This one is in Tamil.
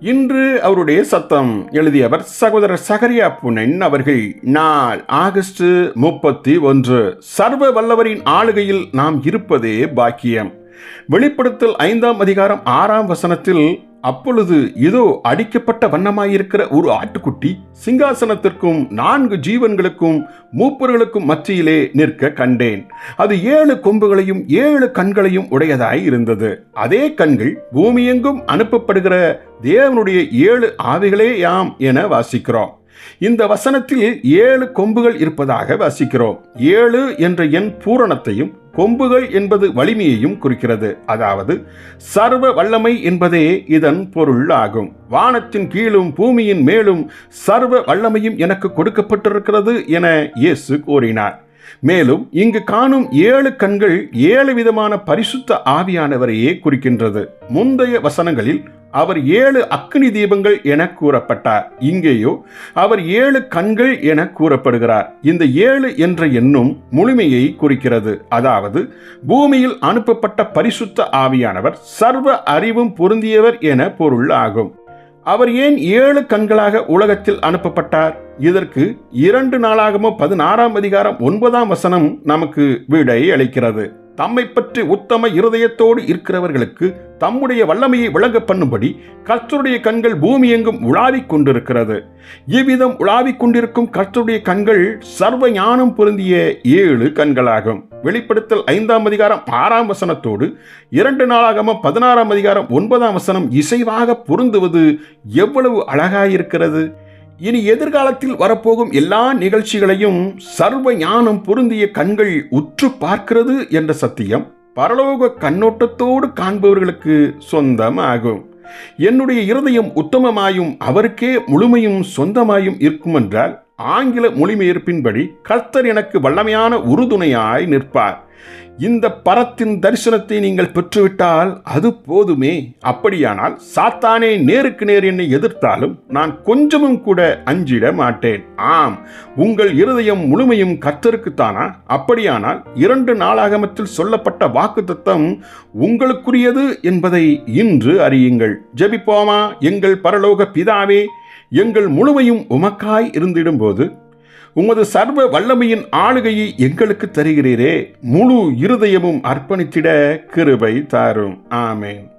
இன்று அவருடைய சத்தம் எழுதியவர் சகோதரர் சகரியா புனன் அவர்கள் நாள் ஆகஸ்ட் முப்பத்தி ஒன்று. சர்வ வல்லவரின் ஆளுகையில் நாம் இருப்பதே பாக்கியம். வெளிப்படுத்தல் ஐந்தாம் அதிகாரம் ஆறாம் வசனத்தில் அப்பொழுது இதோ அடிக்கப்பட்ட வண்ணமாயிருக்கிற ஒரு ஆட்டுக்குட்டி சிங்காசனத்திற்கும் நான்கு ஜீவன்களுக்கும் மூப்பர்களுக்கும் மத்தியிலே நிற்க கண்டேன். அது ஏழு கொம்புகளையும் ஏழு கண்களையும் உடையதாய் இருந்தது. அதே கண்கள் பூமியெங்கும் அனுப்பப்படுகிற தேவனுடைய ஏழு ஆவிகளே யாம் என வாசிக்கிறோம். இந்த வசனத்தில் ஏழு கொம்புகள் இருப்பதாக வாசிக்கிறோம். ஏழு என்ற எண் பூரணத்தையும் கொம்புகள் என்பது வலிமையையும் குறிக்கிறது. அதாவது சர்வ வல்லமை என்பதே இதன் பொருள் ஆகும். வானத்தின் கீழும் பூமியின் மேலும் சர்வ வல்லமையும் எனக்கு கொடுக்கப்பட்டிருக்கிறது என இயேசு கூறினார். மேலும் இங்கு காணும் ஏழு கண்கள் ஏழு விதமான பரிசுத்த ஆவியானவரையே குறிக்கின்றது. முந்தைய வசனங்களில் அவர் ஏழு அக்னி தீபங்கள் என கூறப்பட்டார். இங்கேயோ அவர் ஏழு கண்கள் என கூறப்படுகிறார். இந்த ஏழு என்ற எண்ணும் முழுமையை குறிக்கிறது. அதாவது பூமியில் அனுப்பப்பட்ட பரிசுத்த ஆவியானவர் சர்வ அறிவும் பொருந்தியவர் என பொருள் ஆகும். அவர் ஏன் ஏழு கண்களாக உலகத்தில் அனுப்பப்பட்டார்? இதற்கு இரண்டு நாளாகமோ பதினாறாம் அதிகாரம் ஒன்பதாம் வசனம் நமக்கு விடை அளிக்கிறது. தம்மை பற்றி உத்தம இருதயத்தோடு இருக்கிறவர்களுக்கு தம்முடைய வல்லமையை விளங்க பண்ணும்படி கர்த்தருடைய கண்கள் பூமி எங்கும் உலாவிக் கொண்டிருக்கிறது. இவ்விதம் உலாவிக் கொண்டிருக்கும் கர்த்தருடைய கண்கள் சர்வ ஞானம் பொருந்திய ஏழு கண்களாகும். வெளிப்படுத்தல் ஐந்தாம் அதிகாரம் ஆறாம் வசனத்தோடு இரண்டு நாளாகம பதினாறாம் அதிகாரம் ஒன்பதாம் வசனம் இசைவாக பொருந்துவது எவ்வளவு அழகாயிருக்கிறது. இனி எதிர்காலத்தில் வரப்போகும் எல்லா நிகழ்ச்சிகளையும் சர்வ ஞானம் பொருந்திய கண்கள் உற்று பார்க்கிறது என்ற சத்தியம் பரலோக கண்ணோட்டத்தோடு காண்பவர்களுக்கு சொந்தம் ஆகும் என்னுடைய இருதயம் உத்தமமாயும் அவருக்கே முழுமையும் சொந்தமாயும் இருக்கும் என்றால் ஆங்கில மொழிபெயர்ப்பின்படி கர்த்தர் எனக்கு வல்லமையான உறுதுணையாய் நிற்பார். இந்த பரத்தின் தரிசனத்தை நீங்கள் பெற்றுவிட்டால் அது போதுமே. அப்படியானால் சாத்தானே நேருக்கு நேர் என்னை எதிர்த்தாலும் நான் கொஞ்சமும் கூட அஞ்சிட மாட்டேன். ஆம் உங்கள் இருதயம் முழுமையும் கர்த்தருக்குத்தானா அப்படியானால் இரண்டு நாளாகமத்தில் சொல்லப்பட்ட வாக்கு தத்தம் உங்களுக்குரியது என்பதை இன்று அறியுங்கள். ஜெபிப்போமா? எங்கள் பரலோக பிதாவே எங்கள் முழுமையும் உமக்காய் இருந்திடும்போது உமது சர்வ வல்லமையின் ஆளுகையை எங்களுக்கு தருகிறீரே. முழு இருதயமும் அர்ப்பணித்திட கிருபை தாரும். ஆமேன்.